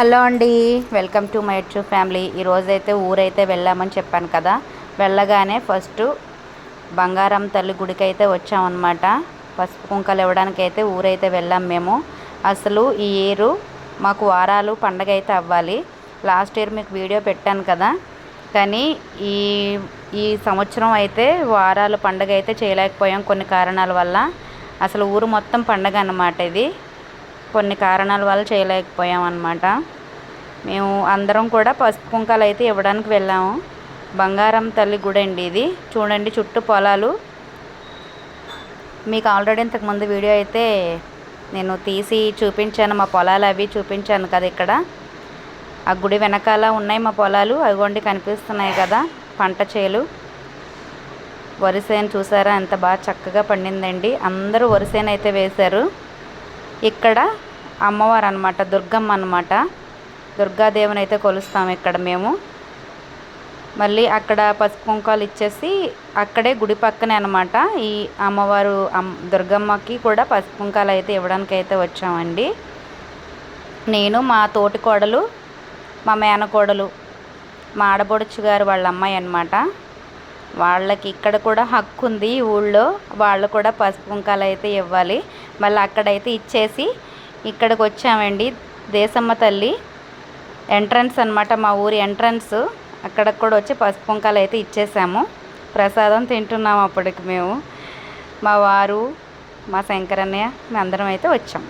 Hello అండి. Welcome to my two family. ఈరోజైతే ఊరైతే వెళ్ళామని చెప్పాను కదా. వెళ్ళగానే ఫస్ట్ బంగారం తల్లి గుడికి అయితే వచ్చామన్నమాట. పసుపు కుంకలు ఇవ్వడానికి అయితే ఊరైతే వెళ్ళాం మేము. అసలు ఈ ఇయర్ మాకు వారాలు పండగ అయితే అవ్వాలి. లాస్ట్ ఇయర్ మీకు వీడియో పెట్టాను కదా. కానీ ఈ ఈ సంవత్సరం అయితే వారాలు పండగ అయితే చేయలేకపోయాం కొన్ని కారణాల వల్ల. అసలు ఊరు మొత్తం పండగ అన్నమాట ఇది. కొన్ని కారణాల వల్ల చేయలేకపోయాం అనమాట మేము అందరం కూడా పసుపు కుంకాలు అయితే ఇవ్వడానికి వెళ్ళాము. బంగారం తల్లి గుడి అండి ఇది. చూడండి చుట్టూ పొలాలు. మీకు ఆల్రెడీ ఇంతకుముందు వీడియో అయితే నేను తీసి చూపించాను మా పొలాలు అవి చూపించాను కదా ఇక్కడ. ఆ గుడి వెనకాల ఉన్నాయి మా పొలాలు అవిగోండి కనిపిస్తున్నాయి కదా పంట చేలు. వరిసేను చూసారా? ఎంత బాగా చక్కగా పండిందండి. అందరూ వరిసేను అయితే వేశారు. ఇక్కడ అమ్మవారు అనమాట దుర్గమ్మ అనమాట దుర్గాదేవిని అయితే కొలుస్తాం ఇక్కడ మేము. మళ్ళీ అక్కడ పసుపు కుంకాలు ఇచ్చేసి అక్కడే గుడి పక్కనే అనమాట ఈ అమ్మవారు అమ్ దుర్గమ్మకి కూడా పసుపు కుంకాలు అయితే ఇవ్వడానికి అయితే వచ్చామండి. నేను మా తోటి కోడలు మా మేనకోడలు మా ఆడబొడుచు గారు వాళ్ళ అమ్మాయి అనమాట వాళ్ళకి ఇక్కడ కూడా హక్కు ఉంది ఊళ్ళో వాళ్ళు కూడా పసుపు కుంకాలు అయితే ఇవ్వాలి. మళ్ళీ అక్కడైతే ఇచ్చేసి ఇక్కడికి వచ్చామండి. దేశమ్మ తల్లి ఎంట్రన్స్ అనమాట మా ఊరి ఎంట్రన్స్. అక్కడికి కూడా వచ్చి పసుపు కుంకాలు అయితే ఇచ్చేసాము. ప్రసాదం తింటున్నాము అప్పటికి మేము. మా వారు మా శంకరన్నయ్య మేము అందరం అయితే వచ్చాము